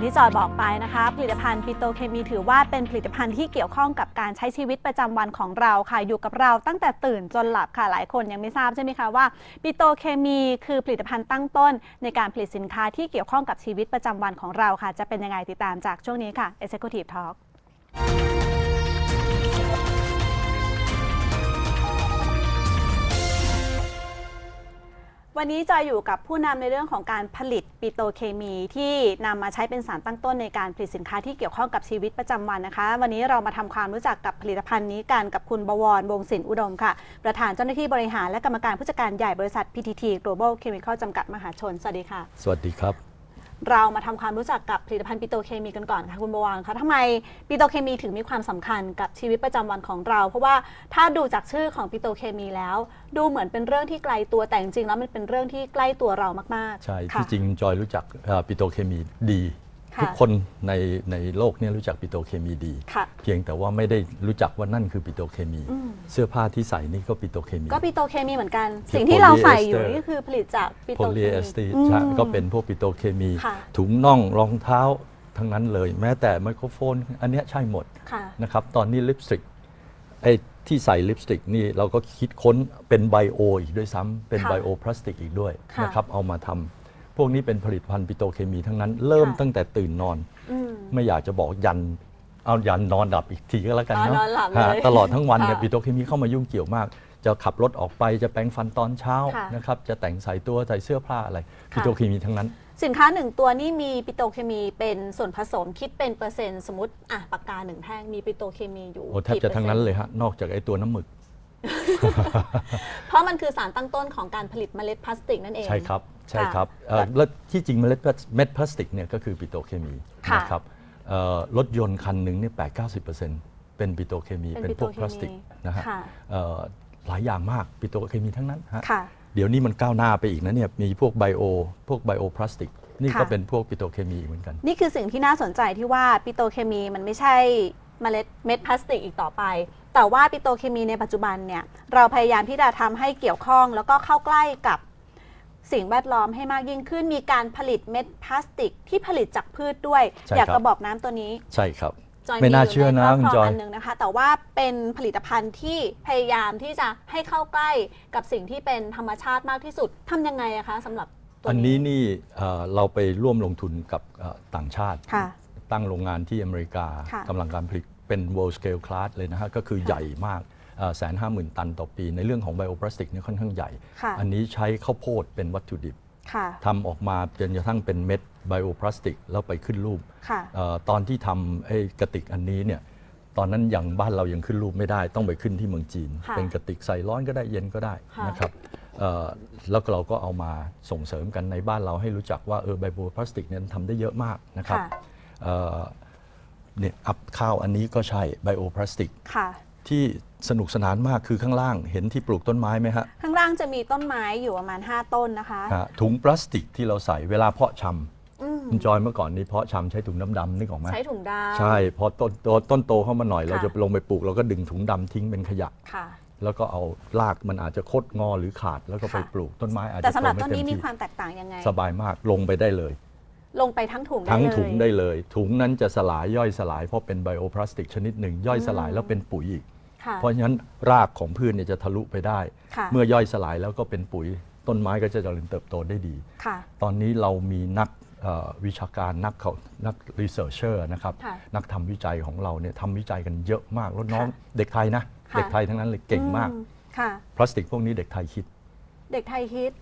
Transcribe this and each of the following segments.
อย่างที่จอยบอกไปนะคะ ผลิตภัณฑ์ปิโตเคมีถือว่าเป็นผลิตภัณฑ์ที่เกี่ยวข้องกับการใช้ชีวิตประจำวันของเราค่ะ อยู่กับเราตั้งแต่ตื่นจนหลับค่ะ หลายคนยังไม่ทราบใช่ไหมคะว่าปิโตเคมีคือผลิตภัณฑ์ตั้งต้น ในการผลิตสินค้าที่เกี่ยวข้องกับชีวิตประจำวันของเราค่ะ จะเป็นยังไงติดตามจากช่วงนี้ค่ะ Executive Talk วันนี้จอยอยู่กับผู้นำในเรื่องของการผลิตปิโตเคมีที่นำมาใช้เป็นสารตั้งต้นในการผลิตสินค้าที่เกี่ยวข้องกับชีวิตประจำวันนะคะ วันนี้เรามาทำความรู้จักกับผลิตภัณฑ์นี้กันกับคุณบวรวงศิลป์อุดมค่ะ ประธานเจ้าหน้าที่บริหารและกรรมการผู้จัดการใหญ่บริษัท PTT Global Chemical จำกัดมหาชน สวัสดีค่ะ สวัสดีครับ เรามาทำความรู้จักกับผลิตภัณฑ์ปิโตรเคมีกันก่อนค่ะคุณบวรคะทำไมปิโตรเคมีถึงมีความสำคัญกับชีวิตประจำวันของเรา เพราะว่าถ้าดูจากชื่อของปิโตรเคมีแล้ว ดูเหมือนเป็นเรื่องที่ไกลตัวแต่จริงๆแล้วมันเป็นเรื่องที่ใกล้ตัวเรามากๆ ใช่ค่ะที่จริงจอยรู้จักเอ่อปิโตรเคมีดีค่ะ ทุกคนในในโลกเนี้รู้จักปิโตรเคมีดีค่ะเพียงแต่ว่าไม่ได้รู้จักว่านั่นคือปิโตรเคมีอืมเสื้อผ้าที่ใส่นี่ก็ปิโตรเคมี ก็ปิโตรเคมีเหมือนกันคือสิ่งที่เราใส่อยู่ polyester นี่คือผลิตจากปิโพโตรเคลีมีเอสตีอืมก็เป็นพวกปิโตรเคมีค่ะถุงน่องรองเท้าทั้งนั้นเลย แม้แต่ไมโครโฟน อันเนี้ยใช่หมดค่ะนะครับตอนนี้ลิปสติกไอ้ที่ใส่ลิปสติกนี่เราก็คิดค้นเป็นไบโออีกด้วยซ้ำเป็นค่ะไบโอพลาสติกอีกด้วยค่ะนะครับเอามาทำพ วกนี้เป็นผลิตภัณฑ์ปิโตรเคมีทั้งนั้น เริ่มค่ะตั้งแต่ตื่นนอน อืม ไม่อยากจะบอกยันเอายันนอนหลับอีกทีก็แล้วกันอ๋อเนาะนอนหลับฮะเลยตลอดทั้งวันเนี่ยค่ะปิโตรเคมีเข้ามายุ่งเกี่ยวมาก จะขับรถออกไปจะแปรงฟันตอนเช้าค่ะนะครับจะแต่งใส่ตัวใส่เสื้อผ้าอะไรค่ะ ปิโตรเคมีทั้งนั้น สินค้าหนึ่งตัวนี่มีปิโตรเคมีเป็นส่วนผสมคิดเป็นเปอร์เซ็นต์สมมติอะปากกาหนึ่งแท่งมีปิโตรเคมีอยู่โอ้แทบกี่จะปอร์ทั้งซ็นั้นเลยฮะนอกจากไอ้ตัวน้ำหมึก เพราะมันคือสารตั้งต้นของการผลิตเมล็ดพลาสติกนั่นเอง ใช่ครับใช่ค่ะครับเอ่อแล้วที่จริงเมล็ดเม็ดพลาสติกเนี่ยก็คือปิโตรเคมีค่ะนะครับเอ่อรถยนต์คันหนึ่งเนี่ยแปดเก้าสิบเปอร์เซ็นต์เป็นปิโตรเคมีเป็นเป็นพวกปิโตรเคมีพลาสติกนะฮะค่ะเอ่อหลายอย่างมากปิโตรเคมีทั้งนั้นฮะค่ะเดี๋ยวนี้มันก้าวหน้าไปอีกนะเนี่ยมีพวกไบโอพวกไบโอพลาสติกนี่ก็ค่ะเป็นพวกปิโตรเคมีเหมือนกัน นี่คือสิ่งที่น่าสนใจที่ว่าปิโตรเคมีมันไม่ใช่เมล็ดเม็ดพลาสติกอีกต่อไป แต่ว่าปิโตรเคมีในปัจจุบันเนี่ยเราพยายามที่จะทำให้เกี่ยวข้อง แล้วก็เข้าใกล้กับสิ่งแวดล้อมให้มากยิ่งขึ้น มีการผลิตเม็ดพลาสติกที่ผลิตจากพืชด้วยใช่อยากครักบระบอกน้ำตัวนี้ใช่ครับจอยไม่น่ายู่เชื่อนะใครบคุณครจองอยอันหนึงนะคะ แต่ว่าเป็นผลิตภัณฑ์ที่พยายามที่จะให้เข้าใกล้กับสิ่งที่เป็นธรรมชาติมากที่สุดทำยังไงอะคะสำหรับตัวอันนี้นี่เอ่อเราไปร่วมลงทุนกับเอ่อต่างชาติค่ะตั้งโรงงานที่อเมริกาค่ะกำลังการผลิต เป็น world scale class เลยนะฮะก็คือค่ะใหญ่มากแสนห้าหมื่นตันต่อปี ในเรื่องของไบโอพลาสติกนี่ค่อนข้างใหญ่ค่ะอันนี้ใช้ข้าวโพดเป็นวัตถุดิบค่ะทำออกมาจนกระทั่งเป็นเม็ดไบโอพลาสติกแล้วไปขึ้นรูปค่ะเออตอนที่ทำไอ้กระติกอันนี้เนี่ยตอนนั้นอย่างบ้านเรายังขึ้นรูปไม่ได้ ต้องไปขึ้นที่เมืองจีนค่ะเป็นกระติกใส่ร้อนก็ได้เย็นก็ได้ค่ะนะครับเอ่อแล้วเราก็เอามาส่งเสริมกันในบ้านเราให้รู้จักว่าเออไบโอพลาสติกเนี่ยทำได้เยอะมากนะครับค่ะ เอ่อเนี่ยอัพข้าวอันนี้ก็ใช่ไบโอพลาสติกค่ะ ที่สนุกสนานมากคือข้างล่างเห็นที่ปลูกต้นไม้ไหมฮะ ข้างล่างจะมีต้นไม้อยู่ประมาณ 5 ต้นนะคะฮะถุงพลาสติกที่เราใส่เวลาเพาะชอืมำคุณจอยเมื่อก่อนนี้เพาะชำใช้ถุงดำๆนึกออกไหมใช้ถุงดำใช่พอต้นโตต้นโตเข้ามาหน่อยค่ะเราจะลงไปปลูกเราก็ดึงถุงดำทิ้งเป็นขยะ ค่ะ แล้วก็เอารากมันอาจจะคดงอหรือขาด แล้วก็ไปค่ะ ปลูกต้นไม้อาจจะแต่สำหรับโไม่ต้นนี้เต็มีที่ความแตกต่างยังไง สบายมากลงไปได้เลย ลงไปทั้งถุงทั้งได้เลยถุงได้เลย ถุงนั้นจะสลายย่อยสลายเพราะเป็นไบโอพลาสติกชนิดหนึ่ง ย่อยสลายแล้วเป็นปุ๋ยอีกค่ะเพราะฉะนั้นรากของพืชเนี่ยจะทะลุไปได้ค่ะเมื่อย่อยสลายแล้วก็เป็นปุ๋ย ต้นไม้ก็จะเจริญเติบโตได้ดีค่ะตอนนี้เรามีนักเอ่อวิชาการนักเขานักรีเสิร์ชเชอร์นะครับค่ะนักทำวิจัยของเราเนี่ยทำวิจัยกันเยอะมากแล้วน้องค่ะเด็กไทยนะค่ะเด็กไทยทั้งนั้นเลยเก่งมากอืค่ะพลาสติกพวกนี้เด็กไทยคิด เด็กไทยคิด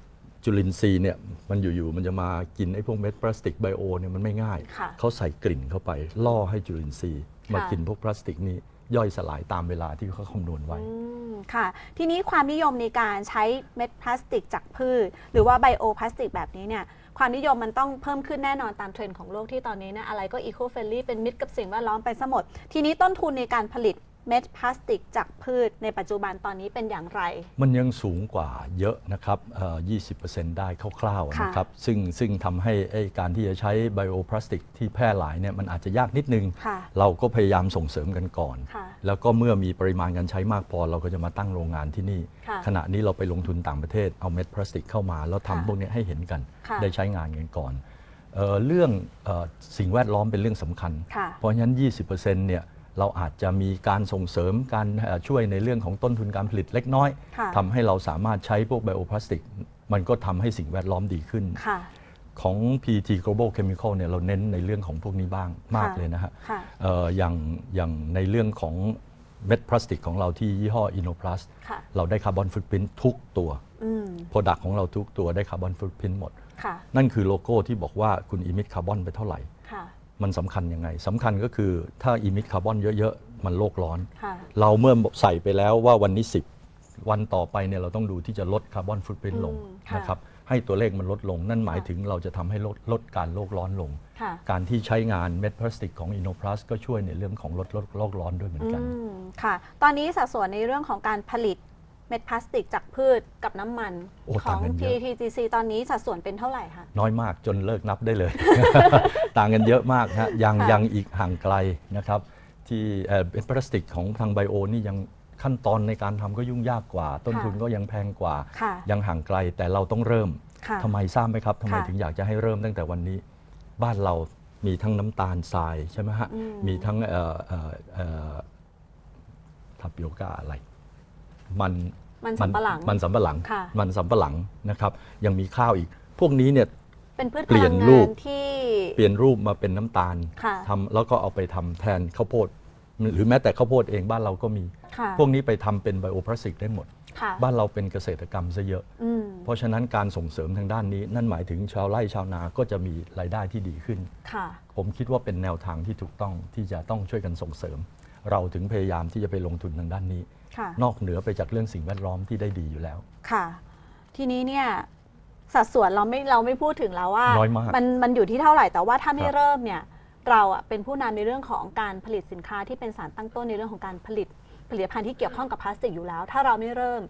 จุลินทรีย์เนี่ยมันอยู่ๆมันจะมากินไอ้พวกเม็ดพลาสติกไบโอเนี่ยมันไม่ง่าย ค่ะเขาใส่กลิ่นเข้าไป ล่อให้จุลินทรีย์มาค่ะ กินพวกพลาสติกนี้ย่อยสลายตามเวลาที่เขาคำนวณไว้ อืมค่ะ ทีนี้ความนิยมในการใช้เม็ดพลาสติกจากพืช หรือว่าไบโอพลาสติกแบบนี้เนี่ย ความนิยมมันต้องเพิ่มขึ้นแน่นอนตามเทรนด์ของโลกที่ตอนนี้นะอะไรก็อีโคเฟรนลี่เป็นมิตรกับสิ่งแวดล้อมไปซะหมด ทีนี้ต้นทุนในการผลิตเม็ดพลาสติกจากพืชในปัจจุบันตอนนี้เป็นอย่างไร มันยังสูงกว่าเยอะนะครับเอ่อ20%ได้คร่าวๆค่ะนะครับ ซึ่งซึ่งทำให้ไอ้การที่จะใช้ไบโอพลาสติกที่แพร่หลายเนี่ยมันอาจจะยากนิดนึงค่ะเราก็พยายามส่งเสริมกันก่อนค่ะแล้วก็เมื่อมีปริมาณการใช้มากพอ เราก็จะมาตั้งโรงงานที่นี่ค่ะขณะนี้เราไปลงทุนต่างประเทศเอาเม็ดพลาสติกเข้ามา แล้วทำค่ะพวกนี้ให้เห็นกันค่ะได้ใช้งานกันก่อนเอ่อเรื่องเออสิ่งแวดล้อมเป็นเรื่องสำคัญค่ะเพราะฉะนั้น 20%เนี่ย เราอาจจะมีการส่งเสริมการเอ่อช่วยในเรื่องของต้นทุนการผลิตเล็กน้อยค่ะทำให้เราสามารถใช้พวกไบโอพลาสติก มันก็ทำให้สิ่งแวดล้อมดีขึ้นค่ะของ PT Global Chemical เนี่ยเราเน้นในเรื่องของพวกนี้บ้างมากเลยนะฮะค่ะเอ่ออย่างอย่างในเรื่องของเม็ดพลาสติกของเราที่ยี่ห้อ Innoplast ค่ะเราได้คาร์บอนฟุตพิ้นทุกตัวอืมโปรดักของเราทุกตัวได้คาร์บอนฟุตพิ้นหมดค่ะนั่นคือโลโก้ที่บอกว่าคุณอิมิตคาร์บอนไปเท่าไหร่ค่ะ มันสำคัญยังไงสำคัญก็คือถ้าอิมิตคาร์บอนเยอะๆ มันโลกร้อนค่ะเราเมื่อใส่ไปแล้วว่าวันนี้ 10 วันต่อไปเนี่ยเราต้องดูที่จะลดคาร์บอนฟุตพิ้นลงอืมค่ะนะครับให้ตัวเลขมันลดลง นั่นหมายค่ะถึงเราจะทำให้ลดลดการโลกร้อนลงค่ะการที่ใช้งานเม็ดพลาสติกของ Innoplast ก็ช่วยในเรื่องของลดลดโลกร้อนด้วยเหมือนกันอืมค่ะ ตอนนี้สัดส่วนในเรื่องของการผลิต เม็ดพลาสติกจากพืชกับน้ำมันโอ้ขอต่างง กันเยอะ PTGC ตอนนี้สัดส่วนเป็นเท่าไหร่คะ น้อยมากจนเลิกนับได้เลย ต่างกันเยอะมากฮะยังค่ะ ยังอีกห่างไกลนะครับ ที่เอ่อเป็นพลาสติกของทางไบโอนี่ยังขั้นตอนในการทำก็ยุ่งยากกว่า ต้นทุนก็ยังแพงกว่า ค่ะ ยังห่างไกลแต่เราต้องเริ่มค่ะ ทำไมทราบไหมครับทำไมค่ะถึงอยากจะให้เริ่มตั้งแต่วันนี้ บ้านเรามีทั้งน้ำตาลทรายใช่ไหมฮะอืม มีทั้งเอ่อเอ่อเอ่อทับโยกาอะไร มันมันสำปะหลัง มันสำปะหลัง ค่ะ มันสำปะหลังนะครับ ยังมีข้าวอีก พวกนี้เนี่ย เป็นพืชเปลี่พยลันงรูงาป นที่ เปลี่ยนรูปมาเป็นน้ำตาลค่ะ ทำแล้วก็เอาไปทำแทนข้าวโพดหรือแม้แต่ข้าวโพดเองบ้านเราก็มี ค่ะพวกนี้ไปทำเป็นไบโอพลาสติกได้หมด ค่ะบ้านเราเป็นเกษตรกรรมซะเยอะ อืมเพราะฉะนั้นการส่งเสริมทางด้านนี้ นั่นหมายถึงชาวไร่ชาวนาก็จะมีรายได้ที่ดีขึ้น ค่ะ ผมคิดว่าเป็นแนวทางที่ถูกต้องที่จะต้องช่วยกันส่งเสริม เราถึงพยายามที่จะไปลงทุนทางด้านนี้ ค่ะนอกเหนือไปจากเรื่องสิ่งแวดล้อมที่ได้ดีอยู่แล้ว ค่ะ ทีนี้เนี่ยสัดส่วนเราไม่เราไม่พูดถึงแล้วว่าน้อยมากมันมันอยู่ที่เท่าไหร่แต่ว่าถ้าไม่ครับเริ่มเนี่ยเราอะเป็นผู้นำในเรื่องของการผลิตสินค้าที่เป็นสารตั้งต้นในเรื่องของการผลิตผลิตภัณฑ์ที่เกี่ยวข้องกับพลาสติกอยู่แล้ว ถ้าเราไม่เริ่ม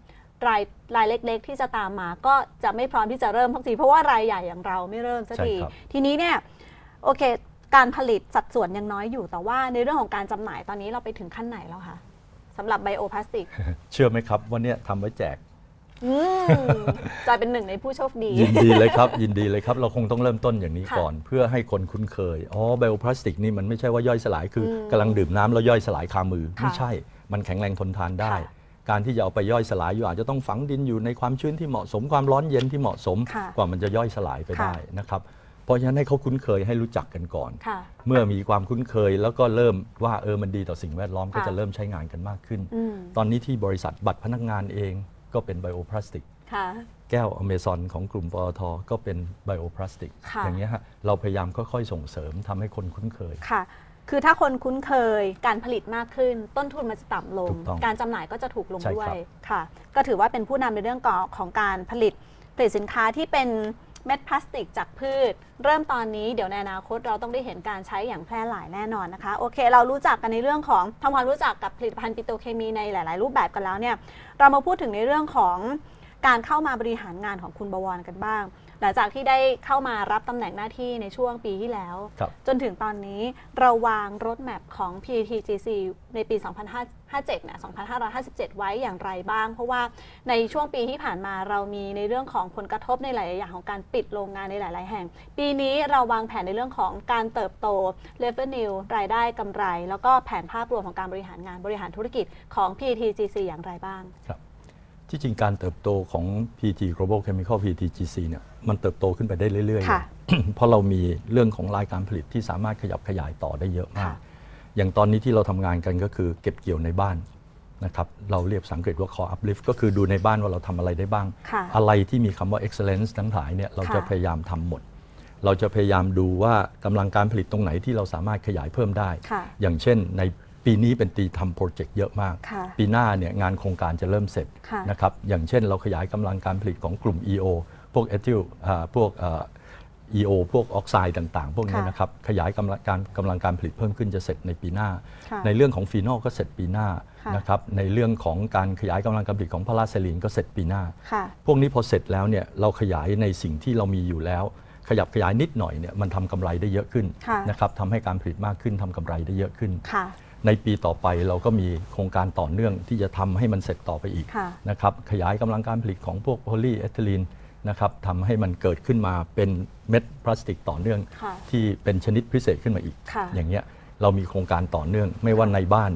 รายรายเล็ก ๆ ที่จะตามมา ก็จะไม่พร้อมที่จะเริ่มทักทีเพราะว่ารายใหญ่อย่างเราไม่เริ่มสักใช่ทีครับ ทีนี้เนี่ยโอเค การผลิตสัดส่วนยังน้อยอยู่แต่ว่าในเรื่องของการจำหน่ายตอนนี้เราไปถึงขั้นไหนแล้วคะ สำหรับไบโอพลาสติกเชื่อไหมครับว่าเนี่ยทำไว้แจกอืมจอยเป็นหนึ่งในผู้โชคดี ยินดีเลยครับ ยินดีเลยครับ เราคงต้องเริ่มต้นอย่างนี้ค่ะก่อน เพื่อให้คนคุ้นเคย อ๋อไบโอพลาสติกนี่มันไม่ใช่ว่าย่อยสลายคืออมกำลังดื่มน้ำแล้วย่อยสลายคามือ ค่ะไม่ใช่ มันแข็งแรงทนทานได้ ค่ะการที่จะเอาไปย่อยสลายอยู่อาจจะต้องฝังดินอยู่ในความชื้นที่เหมาะสมความร้อนเย็นที่เหมาะสม ค่ะกว่ามันจะย่อยสลายไปค่ะ ได้นะครับเพ ราะฉะนั้นให้เขาคุ้นเคยให้รู้จักกันก่อน ค่ะ เมื่อมีความคุ้นเคยแล้วก็เริ่มว่าเออมันดีต่อสิ่งแวดล้อมก็ค่ะ จะเริ่มใช้งานกันมากขึ้น อืมตอนนี้ที่บริษัทบัตรพนักงานเองก็เป็นไบโอพลาสติก ค่ะ แก้วอเมซอนของกลุ่มปตทก็เป็นไบโอพลาสติก ค่ะ อย่างเงี้ยฮะเราพยายามค่อยๆส่งเสริมทำให้คนคุ้นเคย ค่ะ คือถ้าคนคุ้นเคยการผลิตมากขึ้น ต้นทุนมันจะต่ำลง ถูกต้องการจำหน่ายก็จะถูกลงใช่ด้วครัยบ ค่ะ ก็ถือว่าเป็นผู้นำในเรื่องของของการผลิตผลิตสินค้าที่เป็น เม็ดพลาสติกจากพืช เริ่มตอนนี้เดี๋ยวในอนาคตเราต้องได้เห็นการใช้อย่างแพร่หลายแน่นอนนะคะโอเค เรารู้จักกันในเรื่องของทำความรู้จักกับผลิตภัณฑ์ปิโตเคมีในหลาย ๆ รูปแบบกันแล้วเนี่ยเรามาพูดถึงในเรื่องของการเข้ามาบริหารงานของคุณบวรกันบ้าง หลังจากที่ได้เข้ามารับตำแหน่งหน้าที่ในช่วงปีที่แล้วครับจนถึงตอนนี้เราวางรถแมพของ PTGC ในปี 2557เนี่ย2557 ไว้อย่างไรบ้าง เพราะว่าในช่วงปีที่ผ่านมาเรามีในเรื่องของผลกระทบในหลาย ๆ อย่างของการปิดโรงงานในหลาย ๆ แห่ง ปีนี้เราวางแผนในเรื่องของการเติบโต revenue รายได้กำไร แล้วก็แผนภาพรวมของการบริหารงานบริหารธุรกิจของ PTGC อย่างไรบ้างครับ ที่จริงการเติบโตของ PT Global Chemical PTGC เนี่ยมันเติบโตขึ้นไปได้เรื่อยๆค่ะเลยเพราะเรามีเรื่องของรายการผลิตที่สามารถขยับขยายต่อได้เยอะมาก ค่ะ อย่างตอนนี้ที่เราทำงานกันก็คือเก็บเกี่ยวในบ้านนะครับเราเรียกภาษาอังกฤษว่า core uplift ก็คือดูในบ้านว่าเราทำอะไรได้บ้าง ค่ะ อะไรที่มีคำว่า excellence ทั้งหลายเนี่ยเราจะค่ะ พยายามทำหมด เราจะพยายามดูว่ากำลังการผลิตตรงไหนที่เราสามารถขยายเพิ่มได้ ค่ะ อย่างเช่นใน ปีนี้เป็นปีทำโปรเจกต์เยอะมาก ค่ะปีหน้าเนี่ยงานโครงการจะเริ่มเสร็จค่ะ นะครับอย่างเช่นเราขยายกำลังการผลิตของกลุ่ม EO พวกเอทิลพวกเอ่อ EO พวกออกไซด์ต่าง ๆ พวกนี้ค่ะนะครับขยายกำลังการกำลังการผลิตเพิ่มขึ้นจะเสร็จในปีหน้า ค่ะในเรื่องของฟีนอลก็เสร็จปีหน้าค่ะ นะครับในเรื่องของการขยายกำลังการผลิตของพาราเซลีนก็เสร็จปีหน้า ค่ะ พวกนี้พอเสร็จแล้วเนี่ยเราขยายในสิ่งที่เรามีอยู่แล้ว ขยับขยายนิดหน่อยเนี่ยมันทำกำไรได้เยอะขึ้นค่ะ นะครับทำให้การผลิตมากขึ้นทำกำไรได้เยอะขึ้น ค่ะ ในปีต่อไปเราก็มีโครงการต่อเนื่องที่จะทำให้มันเสร็จต่อไปอีกค่ะ นะครับขยายกำลังการผลิตของพวกโพลีเอทิลีนนะครับทำให้มันเกิดขึ้นมาเป็นเม็ดพลาสติกต่อเนื่อง ค่ะที่เป็นชนิดพิเศษขึ้นมาอีก ค่ะอย่างเงี้ยเรามีโครงการต่อเนื่อง ไม่ว่าในบ้าน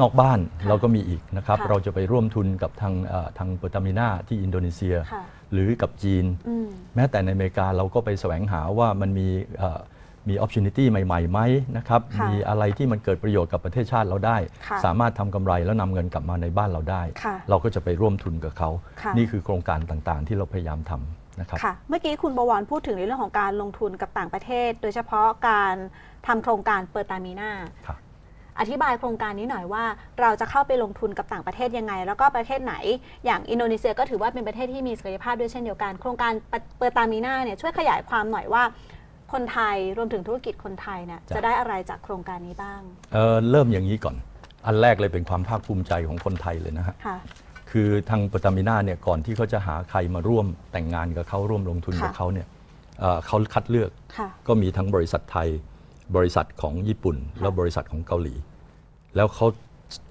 นอกบ้านค่ะเราก็มีอีกนะครับค่ะเราจะไปร่วมทุนกับทางเอ่อทางเปอร์ตามินาที่อินโดนีเซีย ค่ะ หรือกับจีน อืม แม้แต่ในอเมริกาเราก็ไปแสวงหาว่ามันมีเอ่อ มี opportunity ใหม่ๆไหมนะครับ ค่ะมีอะไรที่มันเกิดประโยชน์กับประเทศชาติเราได้ ค่ะสามารถทำกำไรแล้วนำเงินกลับมาในบ้านเราได้ ค่ะเราก็จะไปร่วมทุนกับเขา ค่ะ นี่คือโครงการต่างๆ ที่เราพยายามทำนะครับ ค่ะ เมื่อกี้คุณบวรพูดถึงในเรื่องของการลงทุนกับต่างประเทศ โดยเฉพาะการทำโครงการเปิดตามีนาครับ อธิบายโครงการนี้หน่อยว่า เราจะเข้าไปลงทุนกับต่างประเทศยังไง แล้วก็ประเทศไหน อย่างอินโดนีเซียก็ถือว่าเป็นประเทศที่มีศักยภาพด้วยเช่นเดียวกัน โครงการเปิดตามีนาเนี่ยช่วยขยายความหน่อยว่า คนไทยรวมถึงธุรกิจคนไทยเนี่ยจ้ะจะได้อะไรจากโครงการนี้บ้างเอ่อเริ่มอย่างนี้ก่อน อันแรกเลยเป็นความภาคภูมิใจของคนไทยเลยนะฮะค่ะคือทางปตามินาเนี่ยก่อนที่เขาจะหาใครมาร่วมแต่งงานกับเขาร่วมลงทุนกับค่ะเขาเนี่ยเอ่อเขาคัดเลือกค่ะก็มีทั้งบริษัทไทย บริษัทของญี่ปุ่นค่ะแล้วบริษัทของเกาหลี แล้วเขา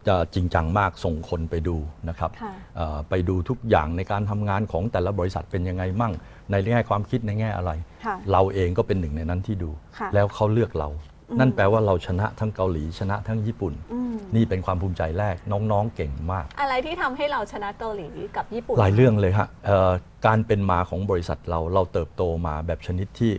จะจริงจังมากส่งคนไปดูนะครับค่ะเอ่อไปดูทุกอย่างในการทำงานของแต่ละบริษัทเป็นยังไงมั่ง ในแง่ความคิดในแง่อะไรค่ะเราเองก็เป็นหนึ่งในนั้นที่ดูค่ะแล้วเขาเลือกเราอืมนั่นแปลว่าเราชนะทั้งเกาหลีชนะทั้งญี่ปุ่นอืมนี่เป็นความภูมิใจแรกน้องๆเก่งมาก อะไรที่ทำให้เราชนะเกาหลีกับญี่ปุ่นหลายเรื่องเลยฮะเอ่อการเป็นมาของบริษัทเราเราเติบโตมาแบบชนิดที่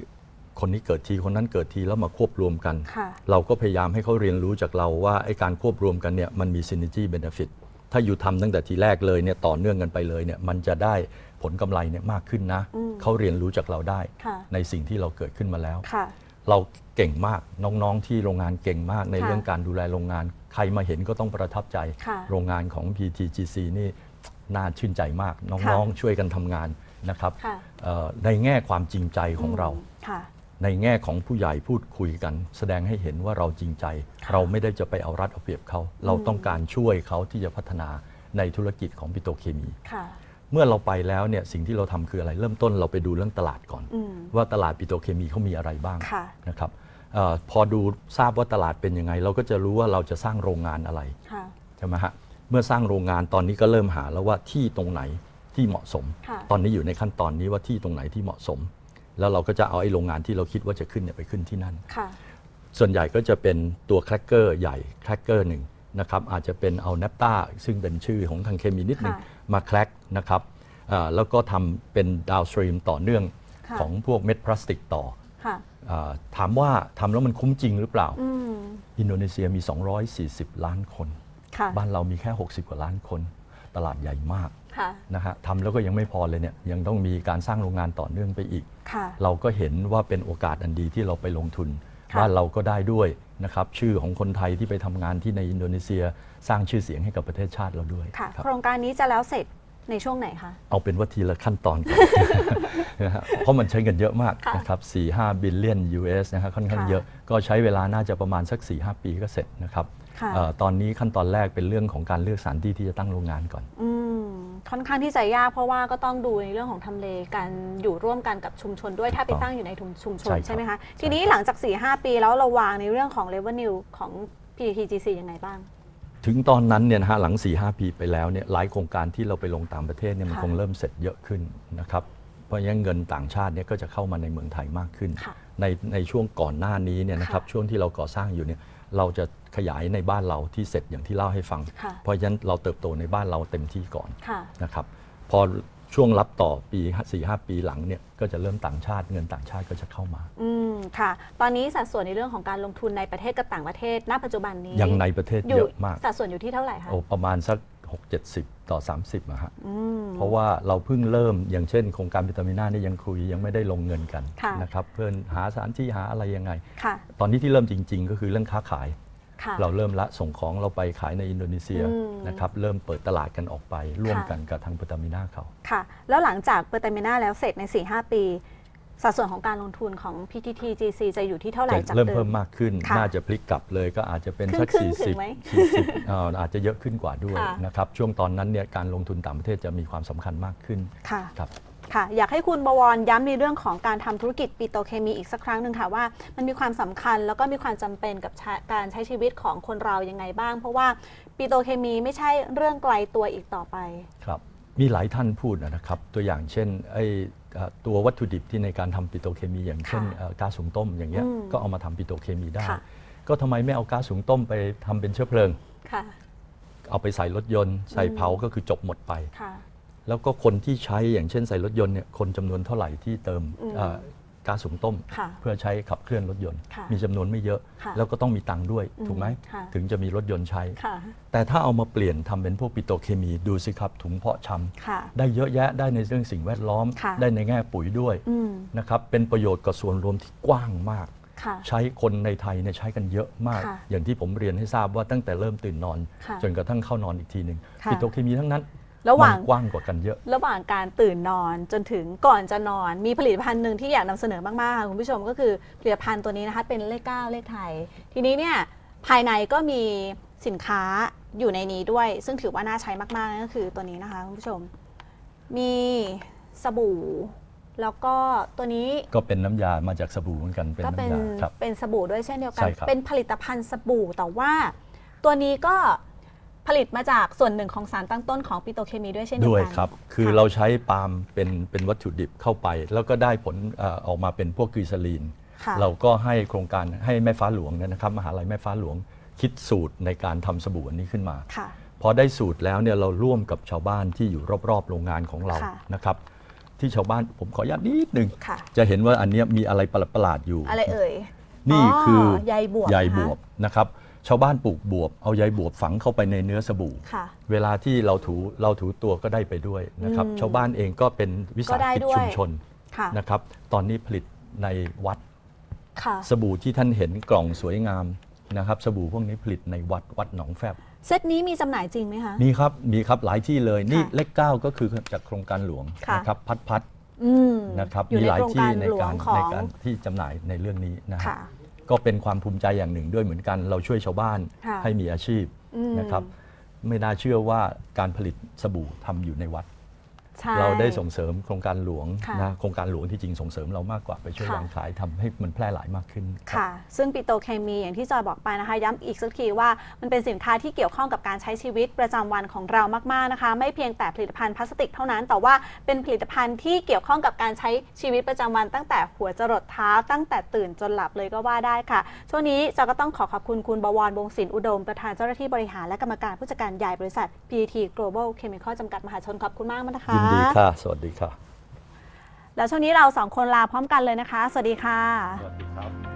คนนี้เกิดทีคนนั้นเกิดทีแล้วมาควบรวมกันค่ะเราก็พยายามให้เขาเรียนรู้จากเราว่าไอ้การควบรวมกันเนี่ยมันมี synergy benefit ถ้าอยู่ทำตั้งแต่ทีแรกเลยเนี่ยต่อเนื่องกันไปเลยเนี่ยมันจะได้ผลกำไรเนี่ยมากขึ้นนะอืมเขาเรียนรู้จากเราได้ค่ะในสิ่งที่เราเกิดขึ้นมาแล้วค่ะเราเก่งมากน้องๆที่โรงงานเก่งมากในค่ะเรื่องการดูแลโรงงาน ใครมาเห็นก็ต้องประทับใจค่ะโรงงานของ PTGC นี่น่าชื่นใจมากค่ะน้องๆช่วยกันทำงานนะครับค่ะเอ่อในแง่ความจริงใจของเราค่ะ ในแง่ของผู้ใหญ่พูดคุยกัน แสดงให้เห็นว่าเราจริงใจค่ะเราไม่ได้จะไปเอารัดเอาเปรียบเขา เราต้องการช่วยเขาที่จะพัฒนาในธุรกิจของปิโตรเคมีค่ะเมื่อเราไปแล้วเนี่ยสิ่งที่เราทำคืออะไร เริ่มต้นเราไปดูเรื่องตลาดก่อนอืมว่าตลาดปิโตรเคมีเขามีอะไรบ้างค่ะนะครับเออพอดูทราบว่าตลาดเป็นยังไง เราก็จะรู้ว่าเราจะสร้างโรงงานอะไรค่ะใช่ไหมฮะเมื่อสร้างโรงงานตอนนี้ก็เริ่มหาแล้วว่าที่ตรงไหนที่เหมาะสมค่ะตอนนี้อยู่ในขั้นตอนนี้ว่าที่ตรงไหนที่เหมาะสม แล้วเราก็จะเอาไอ้โรงงานที่เราคิดว่าจะขึ้นเนี่ยไปขึ้นที่นั่น ค่ะส่วนใหญ่ก็จะเป็นตัวแครกเกอร์ใหญ่แครกเกอร์หนึ่งนะครับอาจจะเป็นเอาเนปต้าซึ่งเป็นชื่อของทางเคมีนิดหนึ่งค่ะมาแครกนะครับอ่าแล้วก็ทำเป็นดาวสตรีมต่อเนื่องค่ะของพวกเม็ดพลาสติกต่อค่ะ อาถามว่าทำแล้วมันคุ้มจริงหรือเปล่า อืมอินโดนีเซียมี 240 ล้านคน ค่ะ บ้านเรามีแค่ 60 กว่าล้านคน ตลาดใหญ่มากค่ะ นะฮะทำแล้วก็ยังไม่พอเลยเนี่ยยังต้องมีการสร้างโรงงานต่อเนื่องไปอีกค่ะเราก็เห็นว่าเป็นโอกาสอันดีที่เราไปลงทุนค่ะบ้านเราก็ได้ด้วยนะครับชื่อของคนไทยที่ไปทำงานที่ในอินโดนีเซีย สร้างชื่อเสียงให้กับประเทศชาติเราด้วยค่ะครับโครงการนี้จะแล้วเสร็จในช่วงไหนคะ เอาเป็นว่าทีละขั้นตอนก่อนนะฮะเพราะมันใช้เงินเยอะมากค่ะนะครับ4-5บิลเลียน US นะฮะค่อนข้างค่ะเยอะ ก็ใช้เวลาน่าจะประมาณสัก4-5ปีก็เสร็จนะครับค่ะเอ่อตอนนี้ขั้นตอนแรกเป็นเรื่องของการเลือกสถานที่ที่จะตั้งโรงงานก่อนอืม ค่อนข้างที่จะยากเพราะว่าก็ต้องดูในเรื่องของทำเลการอยู่ร่วมกันกับชุมชนด้วยถ้าไปตั้งอยู่ในชุมชนใช่ครับ ใช่ไหมคะทีนี้หลังจาก 4-5 ปีแล้วเราวางในเรื่องของ revenue ของ PTGC ยังไงบ้าง ถึงตอนนั้นเนี่ยนะฮะหลัง 4-5 ปีไปแล้วเนี่ยหลายโครงการที่เราไปลงต่างประเทศเนี่ยมันค่ะคงเริ่มเสร็จเยอะขึ้นนะครับเพราะงั้นเงินต่างชาติเนี่ยก็จะเข้ามาในเมืองไทยมากขึ้น ค่ะในในช่วงก่อนหน้านี้เนี่ยนะครับค่ะ ช่วงที่เราก่อสร้างอยู่เนี่ยเราจะ ขยายในบ้านเราที่เสร็จอย่างที่เล่าให้ฟัง ค่ะเพราะฉะนั้นเราเติบโตในบ้านเราเต็มที่ก่อนค่ะ นะครับพอช่วงรับต่อปี4 5ปีหลังเนี่ยก็จะเริ่มต่างชาติเงินต่างชาติก็จะเข้ามา อืมค่ะ ตอนนี้สัดส่วนในเรื่องของการลงทุนในประเทศกับต่างประเทศณปัจจุบันนี้ยังในประเทศอเยยู่อะมาก สัดส่วนอยู่ที่เท่าไหร่คะโอ้ประมาณสัก 6 70 ต่อ 30นะฮะอืม เพราะว่าเราเพิ่งเริ่มอย่างเช่น โครงการวิตามิน่านี่ยังคุยยังไม่ได้ลงเงินกันค่ะ นะครับเพื่อนหาสถานที่หาอะไรยังไง ค่ะ ตอนนี้ที่เริ่มจริง ๆ ก็คือเรื่องค้าขายค่ะ เราเริ่มละส่งของเราไปขายในอินโดนีเซียอืมนะครับเริ่มเปิดตลาดกันออกไป ร่วมค่ะกันกับทางวิตามิน่าเขาค่ะ แล้วหลังจากเปอร์เตมิน่าแล้วเสร็จใน 4-5 ปีสัดส่วนของการลงทุนของ PTTGC จะอยู่ที่เท่าไหร่จะจากเริ่มเดิเพิ่มมมากขึ้นค่ะน่าจะพลิกกลับเลยก็อาจจะเป็นสักครึ่งๆถึงไหม40 40เอ่ออาจจะเยอะขึ้นกว่าด้วยค่ะนะครับ ช่วงตอนนั้นเนี่ยการลงทุนต่างประเทศจะมีความสำคัญมากขึ้นค่ะครับ ค่ะ อยากให้คุณบวรย้ำในเรื่องของการทำธุรกิจปิโตรเคมีอีกสักครั้งหนึ่งค่ะว่ามันมีความสำคัญแล้วก็มีความจำเป็นกับชะการใช้ชีวิตของคนเรายังไงบ้าง เพราะว่าปิโตรเคมีไม่ใช่เรื่องไกลตัวอีกต่อไป ครับมีหลายท่านพูดนะครับ ตัวอย่างเช่นไอ้เอ่อตัววัตถุดิบที่ในการทำปิโตรเคมี อย่างเช่นค่ะเอ่อก๊าซหุงต้มอย่างเงี้ยอืมก็เอามาทำปิโตรเคมีได้ ค่ะ ก็ทำไมไม่เอาก๊าซหุงต้มไปทำเป็นเชื้อเพลิง ค่ะ เอาไปใส่รถยนต์ใส่อืมเผาก็คือจบหมดไป ค่ะ แล้วก็คนที่ใช้อย่างเช่นใส่รถยนต์เนี่ยคนจำนวนเท่าไหร่ที่เติมอืมเอ่อก๊าซหุงต้ม ค่ะเพื่อใช้ขับเคลื่อนรถยนต์ ค่ะมีจำนวนไม่เยอะ ค่ะแล้วก็ต้องมีตังค์ด้วยอืมถูกไหมค่ะ ถึงจะมีรถยนต์ใช้ ค่ะ แต่ถ้าเอามาเปลี่ยนทำเป็นพวกปิโตรเคมีดูสิครับถุงเพาะชำค่ะ ได้เยอะแยะได้ในเรื่องสิ่งแวดล้อม ค่ะ ได้ในแง่ปุ๋ยด้วย อืม นะครับเป็นประโยชน์กับส่วนรวมที่กว้างมาก ค่ะ ใช้คนในไทยเนี่ยใช้กันเยอะมาก ค่ะอย่างที่ผมเรียนให้ทราบว่าตั้งแต่เริ่มตื่นนอน ค่ะจนกระทั่งเข้านอนอีกทีหนึ่งค่ะ ปิโตรเคมีทั้งนั้น ระหว่างมันกว้างกว่ากันเยอะ ระหว่างการตื่นนอนจนถึงก่อนจะนอน มีผลิตภัณฑ์หนึ่งที่อยากนำเสนอมากๆค่ะคุณผู้ชมก็คือผลิตภัณฑ์ตัวนี้นะคะเป็นเลข9เลขไทย ทีนี้เนี่ยภายในก็มีสินค้าอยู่ในนี้ด้วย ซึ่งถือว่าน่าใช้มากๆนั่นก็คือตัวนี้นะคะคุณผู้ชม มีสบู่แล้วก็ตัวนี้ก็เป็นน้ำยามาจากสบู่เหมือนกันเป็นก็เป็นน้ำยาครับเป็นสบู่ด้วยเช่นเดียวกัใช่ครับเป็นผลิตภัณฑ์สบู่แต่ว่า ตัวนี้ก็ ผลิตมาจากส่วนหนึ่งของสารตั้งต้นของปิโตรเคมีด้วยเช่นเดียวด้วยกันครับ คือค่ะเราใช้ปาล์มเป็นเป็นวัตถุดิบเข้าไป แล้วก็ได้ผลเอ่อออกมาเป็นพวกกรีซาลีน ค่ะ เราก็ให้โครงการให้แม่ฟ้าหลวงเนยนะครับมหาลัยแม่ฟ้าหลวงคิดสูตรในการทำสบู่อันนี้ขึ้นมา ค่ะ พอได้สูตรแล้วเนี่ยเราร่วมกับชาวบ้านที่อยู่รอบๆ โรงงานของเราค่ะนะครับ ที่ชาวบ้านผมขออนุญาตนิดหนึ่งค่ะ จะเห็นว่าอันเนี้ยมีอะไรประหลาดๆอยู่ อะไรเอ่ยนี่คือใยบวบใยนะคะบวบนะครับ ชาวบ้านปลูกบวบ เอาใยบวบฝังเข้าไปในเนื้อสบู่ ค่ะ เวลาที่เราถูเราถูตัวก็ได้ไปด้วยนะครับ อืมชาวบ้านเองก็เป็นวิสาหก็ได้กิจด้วย ชุมชนค่ะนะครับ ตอนนี้ผลิตในวัดค่ะ สบู่ที่ท่านเห็นกล่องสวยงามนะครับ สบู่พวกนี้ผลิตในวัดวัดหนองแฟบ เซตนี้มีจำหน่ายจริงไหมคะ มีครับ มีครับหลายที่เลย นี่ค่ะเลขเก้าก็คือจากโครงการหลวงค่ะ นะครับพัดพัดอืมนะครับอยู่มีในหลายโครงที่การในหลวกางรขอในงการที่จำหน่ายในเรื่องนี้นะฮะ ค่ะ ก็เป็นความภูมิใจอย่างหนึ่งด้วยเหมือนกัน เราช่วยชาวบ้านค่ะให้มีอาชีพอืม นะครับ ไม่น่าเชื่อว่าการผลิตสบู่ทำอยู่ในวัดใช่ เราได้ส่งเสริมโครงการหลวงค่ะนะโครงการหลวงที่จริงส่งเสริมเรามากกว่าไปช่วยค่ะวางขายทำให้มันแพร่หลายมากขึ้นครับค่ะ ซึ่งปิโตรเคมีอย่างที่จอยบอกไปนะคะ ย้ำอีกสักทีว่ามันเป็นสินค้าที่เกี่ยวข้องกับการใช้ชีวิตประจำวันของเรามากๆนะคะ ไม่เพียงแต่ผลิตภัณฑ์พลาสติกเท่านั้น แต่ว่าเป็นผลิตภัณฑ์ที่เกี่ยวข้องกับการใช้ชีวิตประจำวัน ตั้งแต่หัวจรดเท้า ตั้งแต่ตื่นจนหลับเลยก็ว่าได้ค่ะ ช่วงนี้จอยก็ต้องขอขอบคุณคุณบวรวงศิลป์อุดมประธานเจ้าหน้าที่บริหารและกรรมการผู้จัดการใหญ่บริษัท PTT Global Chemical จำกัดมหาชนขอบคุณมากนะคะยินดีค่ะ สวัสดีค่ะ แล้วช่วงนี้เราสองคนลาพร้อมกันเลยนะคะ สวัสดีค่ะ สวัสดีครับ